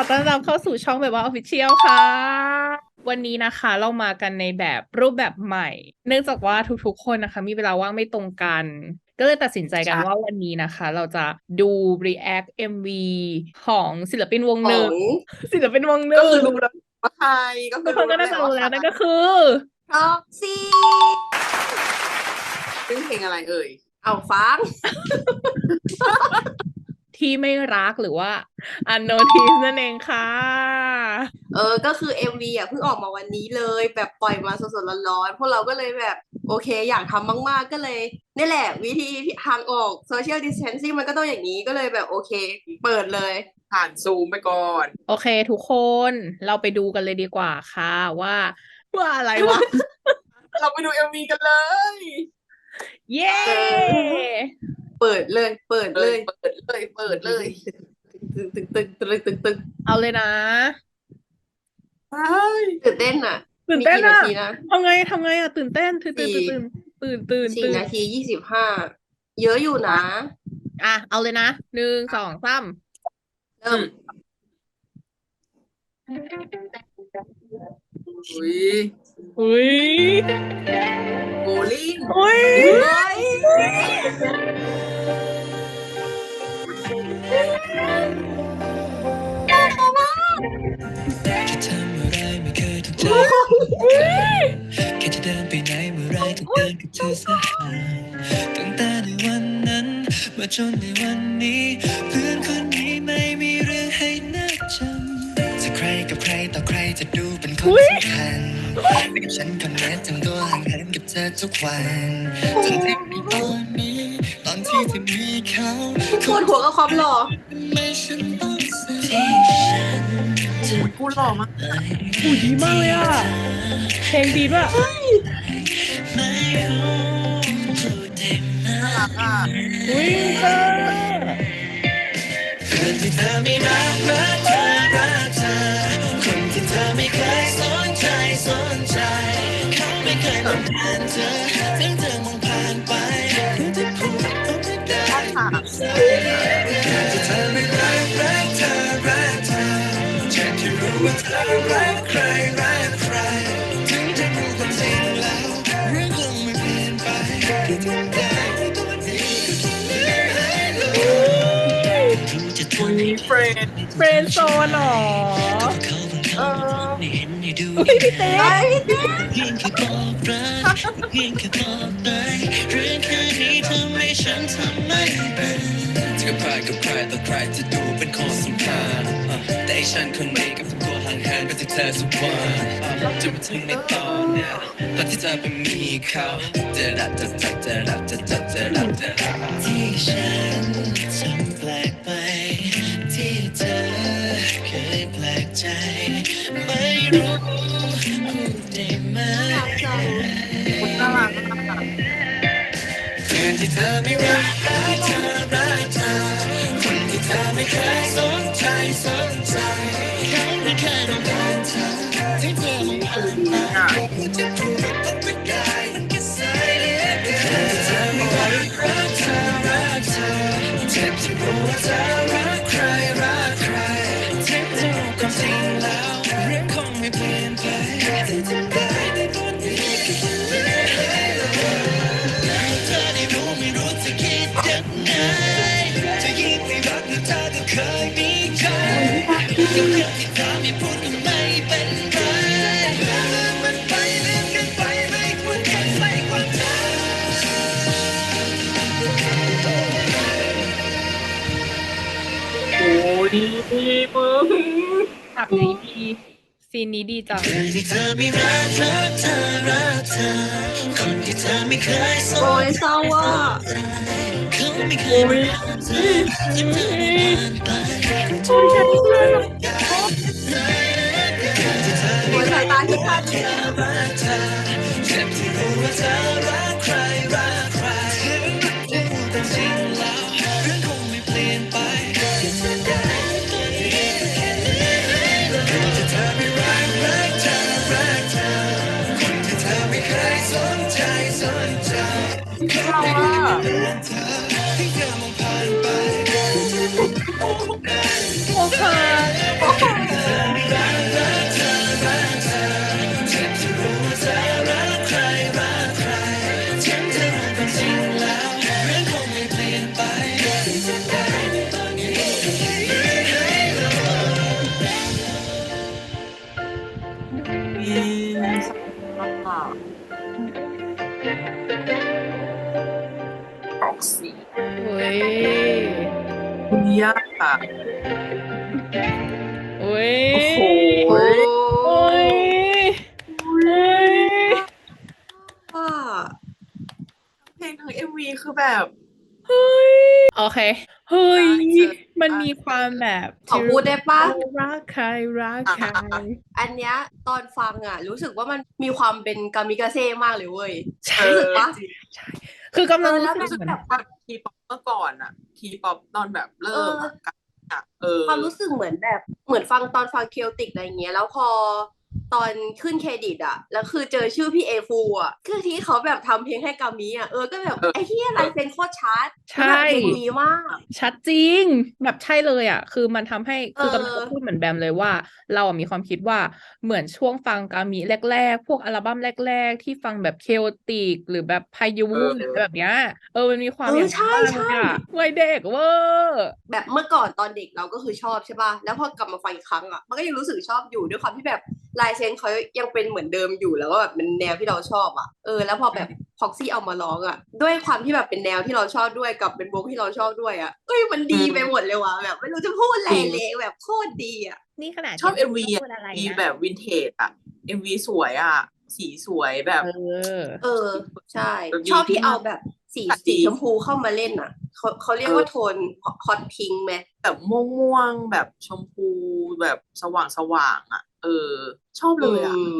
อต้อนรับเข้าสู่ช่องแบบว่าออฟฟิเชียลค่ะ วันนี้นะคะเรามากันในแบบรูปแบบใหม่ เนื่องจากว่าทุกๆคนนะคะ มีเวลาว่างไม่ตรงกัน ก็เลยตัดสินใจกันใช่ว่าวันนี้นะคะ เราจะดู react MV ของศิลปินวงขหอนึ่งงศิลปินวงหก็นึ่งคือรู้แล้วว่าใครก็ทุคืกอคนก็รู้น่าจะรู้แล้วนั่นก็คือพ็อกซี่ซึ่งเพลงอะไรเอ่ย เอาฟัง ที่ไม่รักหรือว่า unnoticed นั่นเองค่ะ เออ ก็คือ MV อะเพิ่งออกมาวันนี้เลย แบบปล่อยมาสดๆร้อนๆพวกเราก็เลยแบบโอเค อยากทำมาก ๆ ก็เลยนี่แหละ วิธีทางออก social distancing มันก็ต้องอย่างนี้ก็เลยแบบโอเค เปิดเลยผ่านซูมไปก่อน โอเค ทุกคนเราไปดูกันเลยดีกว่าค่ะว่า ว่าอะไรวะ เราไปดูเอ็มวีกันเลย เย้ เปิดเลย เปิดเลเลยยเปิดเลย เปิดเลย ตึงตึงตึงตึงตึงตึงเอาเลยนะใช่ตื่นเต้นอะตื่นมีเต้นกี่นาอะทีนะทำไงทำไงอะตื่นเต้นตื่นตื่นสี่ตื่นตื่นตื่นสี่ตื่นนาทียี่สิบห้าเยอะอยู่นะ อะ เอาเลยนะหนึ่งสองสามเริ่มอุ้ย อุ้ยโบลิ่งอุ้ยเฮ้ยแค่ทำอะไรไม่เคยถูกใจแค่จะเดินไปไหนเมื่อไรต้องเดินกับเธอสหายตั้งแต่ในวันนั้น มาจนในวันนี้ เพื่อนคนนี้ไม่มีเรื่องให้น่าจำจะใครกับใครต่อใครจะดูเป็นคนสำคัญแต่กับ ฉันคนนี้ทำตัวห่างเหินกับเธอทุกวันจนถึงในตอนนี้ ตอนที่เธอมีเขาปวดหัวกับความหล่อไม่ฉันต้องเสียที่ฉันจะกูหล่อมากอุ้ยดีมากเลยอะเพลงดีด้วยไม่รู้พูดได้ไหมน่ารักอะอุ้ยเตอร์เพื่อนที่เธอไม่รักรักเธอรักเธอคนที่เธอไม่เคยสน เคยมองผ่านเธอถึงเธอมองผ่านไปเธอจะพูดก็ไม่ได้เพื่อนที่เธอไม่รักรักเธอรักเธอฉันที่รู้ว่าเธอรักใครรักใครถึงจะรู้ความจริงแล้วเรื่องคงไม่เปลี่ยนไปคือทำได้ก็วันนี้ก็แค่เลือกให้รู้รู้จะทนให้เฟรนเฟรนโซนหรอ เขาบางครั้งไม่เห็นให้ดูอุ้ยพี่เต้เฮ้ยเพียงแค่บอกรักเพียงแค่บอกไปเรื่องแค่นี้ทำให้ฉันทำไม่เป็นจะกับใครกับใครต่อใครจะดูเป็นของสำคัญอะแต่ไอ้ฉันคนนี้กับตัวห่างเหินไปจากเธอสักวันอะมาถึงในตอนเนี้ยตอนที่เธอไปมีเขาจะรักจะจะจะรักจะจะจะรักจะรักที่ฉันทำแปลกไปที่เธอเคยแปลก ใจ ไม่รู้พูดได้ไหมคนน่ารักอะเพื่อนที่เธอไม่รักรักเธอรักเธอคนที่เธอไม่เคยสนใจสนใจ อ้ยมึงฉากนี้ดีซีนนี้ดีจังคนที่เธอไม่รักรักเธอรักเธอคนที่เธอไม่เคยสโอ้นยเศร้าว่ะเขาไม่เคยรักเธอที่เธอผ่านไปโอ้ยแค่นี้เลยเหรอโอ้ยสายตาที่คาด เราอ่ ยากอะโอ้ยโอ้โหโอ้โอ้ยโอ้ยอะเพลงทั้งเอ็มวีคือแบบ เฮ้ย โอเค เฮ้ย ได้เจอ มันมีความแบบขอพูดได้ปะ รักใครรักใครอันเนี้ยตอนฟังอะ รู้สึกว่ามันมีความเป็นกามิกาเซ่มากเลยเว้ย ใช่ รู้สึกปะ คือกำลังเออแล้วรู้สึกมันเหมือนแบบแบบทีป๊อปเมื่อก่อนอะทีป๊อปตอนแบบเริ่มอะอะเออความรู้สึกเหมือนแบบ เหมือนฟังตอนฟังเคลติกอะไรเงี้ย แล้วพอ ตอนขึ้นเครดิตอะแล้วคือเจอชื่อพี่เอฟูอะคือที่เขาแบบทำเพลงให้กามิอะเออก็แบบเออไอ้ที่อะไรเป็นโคตรชัดใช่แล้วแบบเพลงดีมาก ชัดจริง แบบใช่เลยอะคือมันทำให้คือกำลังเออจะพูดเหมือนแบมเลยว่า เราอะมีความคิดว่าเหมือนช่วงฟังกามิแรก ๆ พวกอัลบั้มแรก ๆ ที่ฟังแบบเคโอติกหรือแบบพายุเออหรืออะไรแบบเนี้ยเออมันมีความเอออย่างใช่นั้นใช่มากเลยอะวัยเด็กเวอร์แบบเมื่อก่อนตอนเด็กเราก็คือชอบใช่ป่ะแล้วพอกลับมาฟังอีกครั้งอะมันก็ยังรู้สึกชอบอยู่ด้วยความที่แบบ ลายเซ็นเขายังเป็นเหมือนเดิมอยู่แล้วก็แบบเป็นแนวที่เราชอบอะเออแล้วพอแบบพ็อกซี่เอามาร้องอะ ด้วยความที่แบบเป็นแนวที่เราชอบด้วยกับเป็นวงที่เราชอบด้วยอะเอ้ยมันดีอืมไปหมดเลยว่ะแบบไม่รู้จะพูดอะไรเลยแบบโคตรดีอะนี่ขนาดชอบเอ็ยังมไม่วีพูดอะไรมีนะแบบวินเทจอะเอ็มวีสวยอะสีสวยแบบ เออ เออ ใช่ดีชอบที่มากเอาแบบ สีตัดดีสีชมพูเข้ามาเล่นอะเขาเขาเรียกว่าโทนฮอตพิงไหมแบบม่วงๆแบบชมพูแบบสว่างสว่างๆอะ เออ ชอบเลยอะม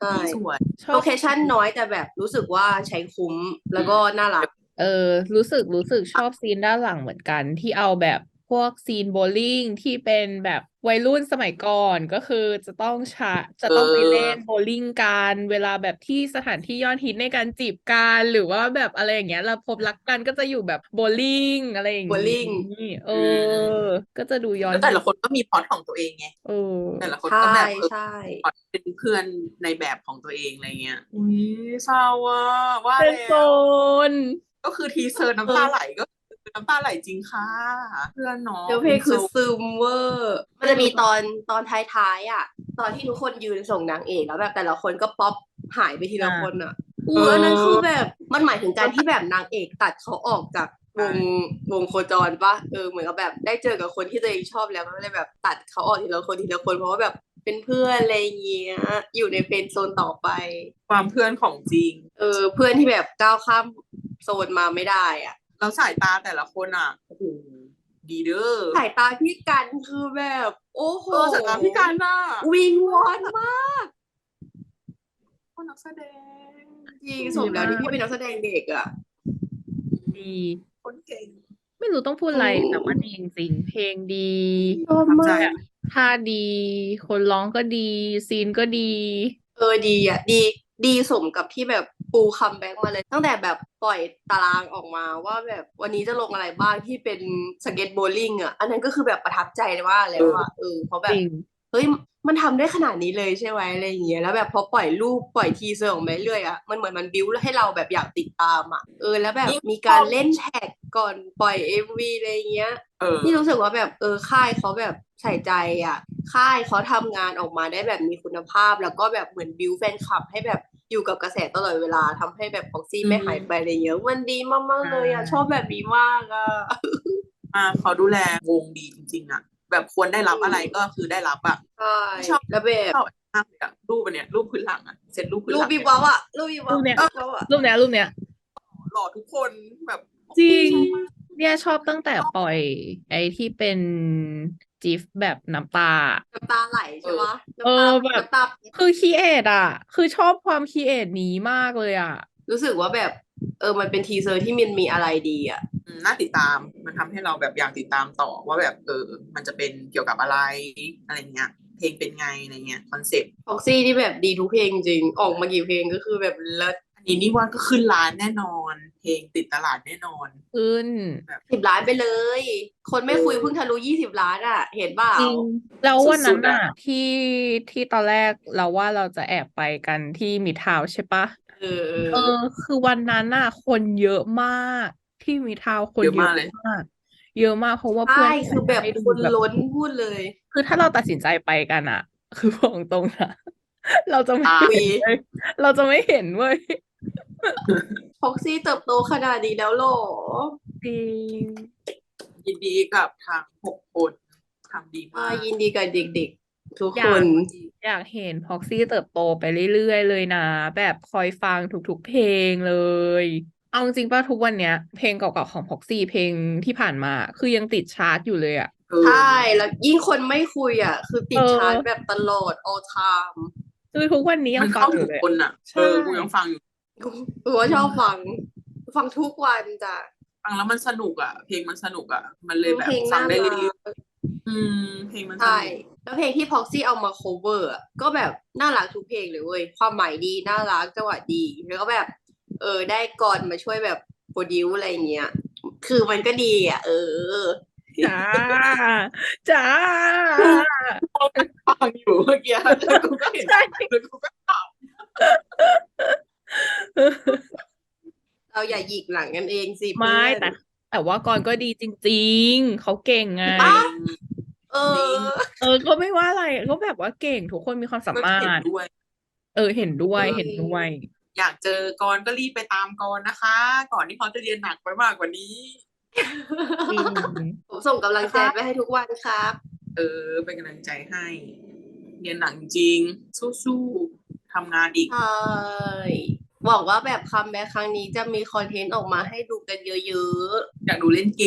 ใช่สีสวยชอบโลเคชั่นน้อยแต่แบบรู้สึกว่าใช้คุ้มแล้วก็น่ารักเออ รู้สึกรู้สึกชอบซีนด้านหลังเหมือนกันที่เอาแบบ พวกซีนโบว์ลิ่งที่เป็นแบบวัยรุ่นสมัยก่อนก็คือจะต้องชะจะต้องไปเออเล่นโบว์ลิ่งกันเวลาแบบที่สถานที่ยอดฮิตในการจีบกันหรือว่าแบบอะไรอย่างเงี้ยเราพบรักกันก็จะอยู่แบบโบว์ลิ่งอะไรอย่างโบว์ลิ่งนี้เออ ก็จะดูย้อนแล้วแต่ละคนก็มีพล็อตของตัวเองไงเออแต่ละคนใช่ก็แบบเออใช่พล็อตเป็นเพื่อนในแบบของตัวเองอะไรเงี้ยอุ้ยเศร้าอะว่าเป็นแล้โซวนนก็คือทีเซอร์น้ำตาไหลก็คือ น้ำตาไหลจริงค่ะเพื่อนเนาะเดี๋ยวเพลงคือโซซึมเวอร์มันจะมีตอนตอนท้ายๆอะ ตอนที่ทุกคนยืนส่งนางเอกแล้วแบบแต่ละคนก็ป๊อปหายไปทีละอ่าคนอะอูอันนั้นคือแบบมันหมายถึงการที่แบบนางเอกตัดเขาออกจากวงวงโคจรปะเออเหมือนกับแบบได้เจอกับคนที่ตัวเองชอบแล้วก็เลยแบบตัดเขาออกทีละคนทีละคนเพราะว่าแบบเป็นเพื่อนอะไรอย่างเงี้ย อยู่ในเฟรนด์โซนต่อไป ความเพื่อนของจริง เออ เพื่อนที่แบบก้าวข้ามโซนมาไม่ได้อะ แล้วสายตาแต่ละคนอะโอ้โหดีเด้อสายตาพี่กันคือแบบ โอ้โหเออสายตาพี่การน่ะวิงวอนมากคนนักแสดงจริงสมแล้วที่พี่เป็นนักแสดงเด็กอะดีคนเก่งไม่รู้ต้องพูดอะไรอืมแต่ว่าดีจริงๆเพลงดีชอบประทับมาใจกท่าดี คนร้องก็ดี ซีนก็ดี เออดีอะ ดี ดีสมกับที่แบบ ปูคัมแบ็กมาเลย ตั้งแต่แบบปล่อยตารางออกมาว่าแบบวันนี้จะลงอะไรบ้างที่เป็นสเก็ตโบว์ลิ่งอะ อันนั้นก็คือแบบประทับใจมากแล้วอะเออเพราะแบจบริงเฮ้ยมันทำได้ขนาดนี้เลยใช่ไหมอะไรอย่างเงี้ยแล้วแบบพอปล่อยรูปปล่อยทีเซอร์ออกมาเรื่อยๆอะมันเหมือนมันบิ้วให้เราแบบอยากติดตามอะเออแล้วแบบมีการเล่นแท็กก่อนปล่อยเอ็มวีอะไรอย่างเงี้ยเออนี่รู้สึกว่าแบบเออค่ายเขาแบบใส่ใจอะ ค่ายเขาทำงานออกมาได้แบบมีคุณภาพ แล้วก็แบบเหมือนบิวแฟนคลับให้แบบ อยู่กับกระแสตลอดเวลาทำให้แบบพ็อกซี่อืมไม่หายไปอะไรเงี้ยมันดีมากๆเลยอะอ่าชอบแบบนี้มากอะอ่าเขาดูแลวงดีจริงๆอะ แบบควรได้รับอะไรก็คือได้รับอะใช่ชอบแล้วแบบชอบมากเลยอะรูปอันเนี้ยรูปพื้นหลังอะเสร็จรูปพื้นรูหปลังบีเนี่ยบวับอะรูปบีบวับรูปเนี้ยบีบวับอะรูปเนี้ยรูปเนี้ยหล่อทุกคนแบบจริงชอบมากเนี่ยชอบตั้งแต่ปล่อย ไอ้ที่เป็น จิฟแบบน้ำตา น้ำตาไหลใช่ปะเออน้ำตาแบบน้ำตาคือคีเอทอะ คือชอบความคีเอทนี้มากเลยอะ รู้สึกว่าแบบ เออมันเป็นทีเซอร์ที่มันมีอะไรดีอะอืมน่าติดตามมันทำให้เราแบบอยากติดตามต่อว่าแบบเออ มันจะเป็นเกี่ยวกับอะไรอะไรเงี้ยเพลงเป็นไงอะไรเงี้ยคอนเซ็ปต์พ็อกซี่ที่แบบดีทุกเพลงจริง ออกมากี่เพลงก็คือแบบเลิศอั นนี้นี่ว่าก็ขึ้นร้านแน่นอน เพลงติดตลาดแน่นอน ขึ้นสิบล้านไปเลย คนไม่คุยเพิ่งทะลุยี่สิบล้านอะ เห็นเปล่า จริงแล้ววันสุนั้นดๆอะอะที่ที่ตอนแรกเราว่าเราจะแอบไปกันที่มิดทาวน์ใช่ปะเออเออ เออ คือวันนั้นน่ะ คนเยอะมาก ที่มิดทาวน์คนเยอะเยอะมากเลยมากเยอะมากเพราะว่าเพื่อใช่นคือแบบให้ดูคนแบบล้นพูดเลย คือถ้าเราตัดสินใจไปกันอะ คือบอกตรงนะเราจะไม่อ่าเห็นเว้ยเราจะไม่เห็นเว้ย พ็อกซี่เติบโตขนาดนี้แล้วเหรอจริงยินดีกับทางหกคนทำดีอ่ามากยินดีกับเด็กๆ ทุกอคยากน อยากเห็นพ็อกซี่เติบโตไปเรื่อยๆเลยนะ แบบคอยฟังทุกๆเพลงเลย เอาจริงๆป่ะทุกวันเนี้ย เพลงเก่าๆของพ็อกซี่เพลงที่ผ่านมา คือยังติดชาร์ตอยู่เลยอะ เออใช่ แล้วยิ่งคนไม่คุยอะ คือติดเออ ชาร์จแบบตลอด all time คือทุกวันนี้ยัมังนฟัเข้างอถึยู่งเลย คนอะ ใช่ เออกูยังฟังอยู่ กูก็ชอบฟัง ฟังทุกวันจ้ะ ฟังแล้วมันสนุกอะ เพลงมันสนุกอะ มันเลยแบบเพลงฟัน่างได้รัเรื่อยกๆอืม เพลงมันสใช่นุกแล้วเพลงที่พ็อกซี่เอามา cover อะก็แบบน่ารักทุกเพลงเลยเว้ยความหมายดีน่ารักจังหวะดีแล้วก็แบบ เออ ได้กรมาช่วยแบบโปรดิวอะไรอย่างเงี้ย คือมันก็ดีอะ เออ จ้า จ้า ฟังอยู่เมื่อกี้แล้วกูก็เห็นใช่ แล้วกูก็ เราอย่าหยิกหลังกันเองสิไม่เพื่อนแต่แต่ว่ากรก็ดีจริง ๆ เขาเก่งไงปะเออเออ ก็ไม่ว่าอะไรก็แบบว่าเก่งทุกคนมีความสาก็มาเห็นรถด้วย เออ เห็นด้วยเออเห็นด้วย อยากเจอกรก็รีบไปตามกรนะคะ ก่อนที่เขาจะเรียนหนักไปมากกว่านี้ จริง ผมส่งกำลังใจไปให้ทุกวันครับ เออ เป็นกำลังใจให้ เรียนหนักจริงๆสู้ๆทำงานอีก ใช่ บอกว่าแบบคัมแบ็คครั้งนี้จะมีคอนเทนต์ออกมาให้ดูกันเยอะอยากดูเล่นเก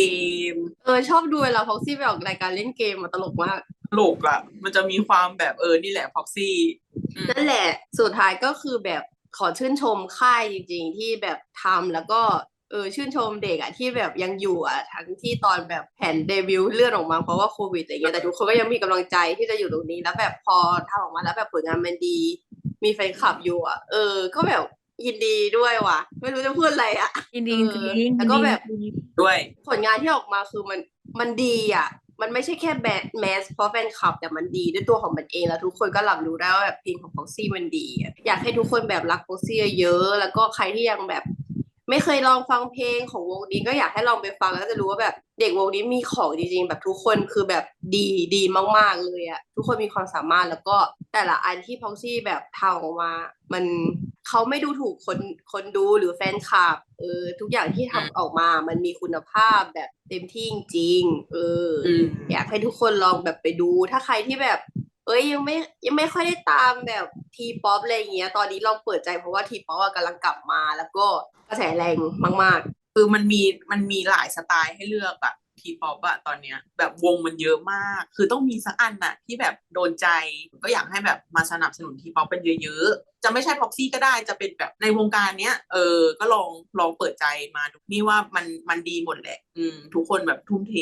มๆเออชอบดูเวลาพ็อกซี่ไปออกรายการเล่นเกมมาตลกมากตลกอะมันจะมีความแบบเออนี่แหละพ็อกซี่นั่นแหละสุดท้ายก็คือแบบขอชื่นชมค่ายจริง ๆ ที่แบบทำแล้วก็เออชื่นชมเด็กอะที่แบบยังอยู่อะทั้งที่ตอนแบบแผนเดบิวต์เลื่อนออกมาเพราะว่าโควิดอะไรเงี้ยแต่ทุกคนก็ยังมีกำลังใจที่จะอยู่ตรงนี้แล้วแบบพอทำออกมาแล้วแบบผลงานมันดี มีแฟนคลับอยู่อะเออ ก็แบบ ยินดีด้วยว่ะ ไม่รู้จะพูดอะไรอะยินดีจเอริองๆแล้วก็ยินดีแบบจริงด้วย ผลงานที่ออกมาคือมันมันดีอะ มันไม่ใช่แค่แบทแมสเพราะแฟนคลับ แต่มันดีด้วยตัวของมันเองแล้วทุกคนก็รับรู้ได้ว่าแบบเพลงของ Foxy มันดีอะอยากให้ทุกคนแบบรัก Foxy เยอะๆแล้วก็ใครที่ยังแบบ ไม่เคยลองฟังเพลงของวงนี้ก็อยากให้ลองไปฟังแล้วจะรู้ว่าแบบเด็กวงนี้มีของจริงๆ แบบทุกคนคือแบบดีดีมาก ๆเลยอะทุกคนมีความสามารถแล้วก็แต่ละอันที่พ็อกซี่แบบทำออกมา มันเขาไม่ดูถูกคนคนดูหรือแฟนคลับเออทุกอย่างที่ทำออกมา มันมีคุณภาพแบบเต็มที่จริงๆเอออมอยากให้ทุกคนลองแบบไปดู ถ้าใครที่แบบ เอ้ยยังไม่ยังไม่ค่อยได้ตามแบบทีป๊อปอะไรอย่างเงี้ย ตอนนี้ลองเปิดใจเพราะว่าทีป๊อปกำลังกลับมาแล้วก็กระแสแรงมากคือมันมีมันมีหลายสไตล์ให้เลือกอะทีป๊อปอะตอนเนี้ย แบบวงมันเยอะมาก คือต้องมีสักอันน่ะ ที่แบบโดนใจก็อยากให้แบบมาสนับสนุนทีป๊อปเป็นเยอะๆ จะไม่ใช่พ็อกซี่ก็ได้จะเป็นแบบในวงการเนี้ยเออ ก็ลองลองเปิดใจมาดูนี่ว่ามันมันดีหมดแหละ อืม ทุกคนแบบทุ่มเท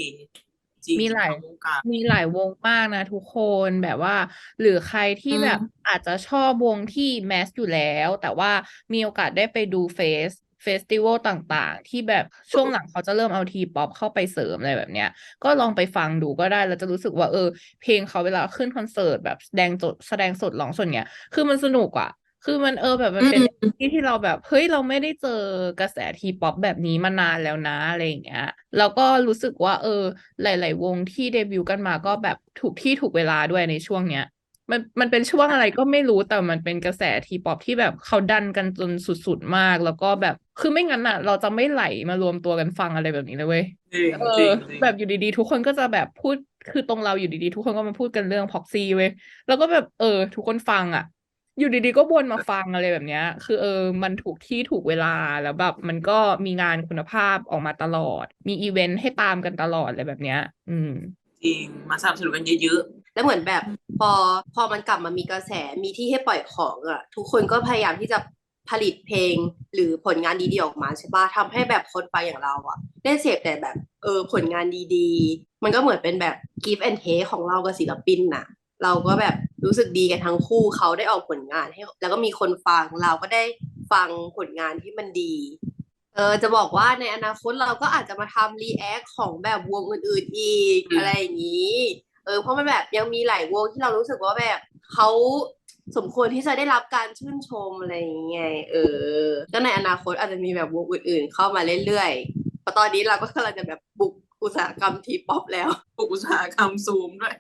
จริงมีหลายทั้งวงการ มีหลายวงมากนะทุกคนแบบว่า หรือใครที่อืม แบบอาจจะชอบวงที่แมสอยู่แล้ว แต่ว่ามีโอกาสได้ไปดูเฟสเฟสติวัลต่างๆ ที่แบบช่วงหลังเขาจะเริ่มเอาทีป๊อปเข้าไปเสริมอะไรแบบเนี้ย ก็ลองไปฟังดูก็ได้แล้วจะรู้สึกว่าเออ เพลงเขาเวลาขึ้นคอนเสิร์ตแบบแสดงสดแสดงสดร้องสดเนี้ย คือมันสนุกอะ คือมันเออแบบมันเป็นอืมที่ที่เราแบบเฮ้ยเราไม่ได้เจอกระแสทีป๊อปแบบนี้มานานแล้วนะอะไรอย่างเงี้ยแล้วก็รู้สึกว่า เออ หลาย ๆ วงที่เดบิวต์กันมาก็แบบถูกที่ถูกเวลาด้วยในช่วงเนี้ยมันมันเป็นช่วงอะไรก็ไม่รู้แต่มันเป็นกระแสทีป๊อปที่แบบเขาดันกันจนสุด ๆ มาก แล้วก็แบบคือไม่งั้นอะ เราจะไม่ไหลมารวมตัวกันฟังอะไรแบบนี้เลยเว้ยจริงเอจริองจริงแบบอยู่ดีๆ ทุกคนก็จะแบบพูดคือตรงเราอยู่ดีๆ ทุกคนก็มาพูดกันเรื่องพ็อกซี่เว้ยแล้วก็แบบเออ ทุกคนฟังอะ อยู่ดีๆก็วนมาฟังอะไรแบบเนี้ย คือเออ มันถูกที่ถูกเวลาแล้วแบบ มันก็มีงานคุณภาพออกมาตลอด มีอีเวนต์ให้ตามกันตลอดอะไรแบบเนี้ย อืม จริง มาสนับสนุนกันเยอะๆ แล้วเหมือนแบบพอพอมันกลับมามีกระแส มีที่ให้ปล่อยของอะ ทุกคนก็พยายามที่จะผลิตเพลงหรือผลงานดีๆออกมาใช่ปะทำให้แบบคนฟังอย่างเราอะได้เสพแต่แบบเออผลงานดีๆ มันก็เหมือนเป็นแบบ give and take ของเรากับศิลปินน่ะ เราก็แบบ รู้สึกดีกันทั้งคู่เขาได้ออกผลงานให้แล้วก็มีคนฟังเราก็ได้ฟังผลงานที่มันดีเออจะบอกว่าในอนาคตเราก็อาจจะมาทำรีแอคของแบบวงอื่นๆอีกอืมอะไรอย่างนี้เออเพราะมันแบบยังมีหลายวงที่เรารู้สึกว่าแบบเขาสมควรที่จะได้รับการชื่นชมอะไรอย่างเงี้ยเออ ก็ในอนาคตอาจจะมีแบบวงอื่นๆ เข้ามาเรื่อยๆเพราะตอนนี้เราก็กำลังจะแบบบุกอุตสาหกรรมทีป๊อปแล้วๆอุตสาหกรรมซูมด้วย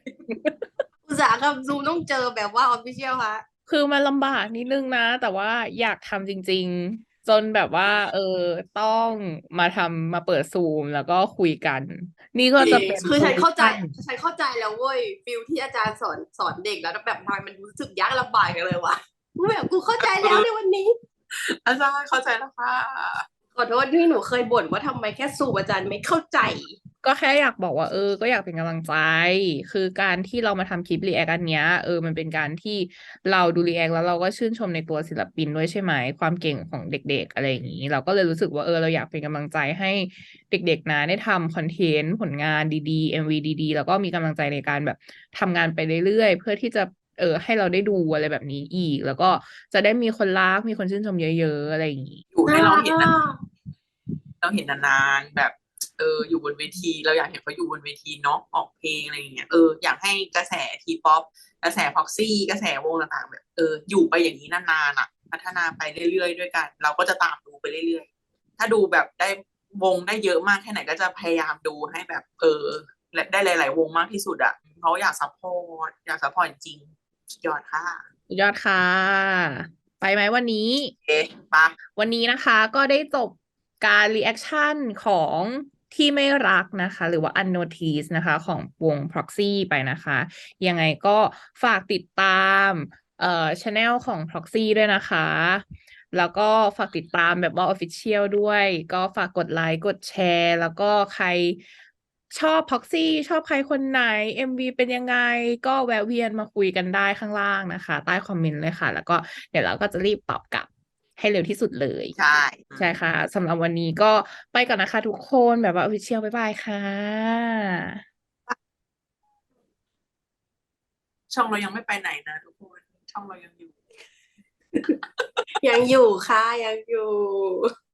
อุตสาหกรรมซูมต้องเจอแบบว่าออฟฟิเชียลฮะคือมันลำบากนิดนึงนะ แต่ว่าอยากทำจริง ๆ จนแบบว่า เออต้องมาทำมาเปิดซูมแล้วก็คุยกัน นี่ก็จะเป็นคือฉันเข้าใจโพสิชันฉันเข้าใจแล้วเว้ยฟิลที่อาจารย์สอนสอนเด็กแล้วแบบทำไมมันรู้สึกยากลำบากกันเลยวะกูแบบกูเข้าใจแล้วในวันนี้ อาจารย์เข้าใจแล้วค่ะขอโทษที่หนูเคยบ่นว่าทำไมแค่สูบอาจารย์ไม่เข้าใจ ก็แค่อยากบอกว่า เออ ก็อยากเป็นกำลังใจ คือการที่เรามาทำคลิปรีแอคอันเนี้ยเออมันเป็นการที่เราดูรีแอคแล้วเราก็ชื่นชมในตัวศิลปินด้วยใช่ไหมความเก่งของเด็ก ๆ อะไรอย่างนี้ เราก็เลยรู้สึกว่าเออเราอยากเป็นกำลังใจให้เด็ก ๆ นะได้ทำคอนเทนต์ผลงานดีๆ MV ดีๆ แล้วก็มีกำลังใจในการแบบทำงานไปเรื่อยๆ เพื่อที่จะเออให้เราได้ดูอะไรแบบนี้อีก แล้วก็จะได้มีคนรักมีคนชื่นชมเยอะ ๆ อะไรอย่างนี้อยู่ให้เราเห็นนานะเราเห็นนานๆแบบ เอออยู่บนเวที เราอยากเห็นเขาอยู่บนเวทีเนาะออกเพลงอะไรอย่างเงี้ยเอออยากให้กระแสทีป๊อปกระแสพ็อกซี่กระแสวงต่างๆแบบเอออยู่ไปอย่างนี้นานๆอะ พัฒนาไปเรื่อยๆด้วยกัน เราก็จะตามดูไปเรื่อยๆ ถ้าดูแบบได้วงได้เยอะมากแค่ไหนก็จะพยายามดูให้แบบ เออและได้หลาย ๆ วงมากที่สุดอะเพราะอยากซัพพอร์ตอยากซัพพอร์ตจริงสุดยอดค่ะสุดยอดค่ะ ไปไหมวันนี้เอ๊ะปะวันนี้นะคะก็ได้จบการรีแอคชั่นของ ที่ไม่รักนะคะ หรือว่า unnoticed นะคะ ของวง proxy ไปนะคะ ยังไงก็ฝากติดตามเอ่อช anel ของ proxy ด้วยนะคะ แล้วก็ฝากติดตามแบบว่า official ด้วย ก็ฝากกดไลค์กดแชร์ แล้วก็ใครชอบ proxy ชอบใครคนไหน MV เป็นยังไง ก็แวะเวียนมาคุยกันได้ข้างล่างนะคะ ใต้คอมเมนต์เลยค่ะ แล้วก็เดี๋ยวเราก็จะรีบตอบกลับ ให้เร็วที่สุดเลย ใช่ ใช่ค่ะสำหรับวันนี้ก็ไปก่อนนะคะทุกคนแบบว่า official บ๊ายบายค่ะ ช่องเรายังไม่ไปไหนนะทุกคนช่องเรายังอยู่ ยังอยู่ค่ะ ยังอยู่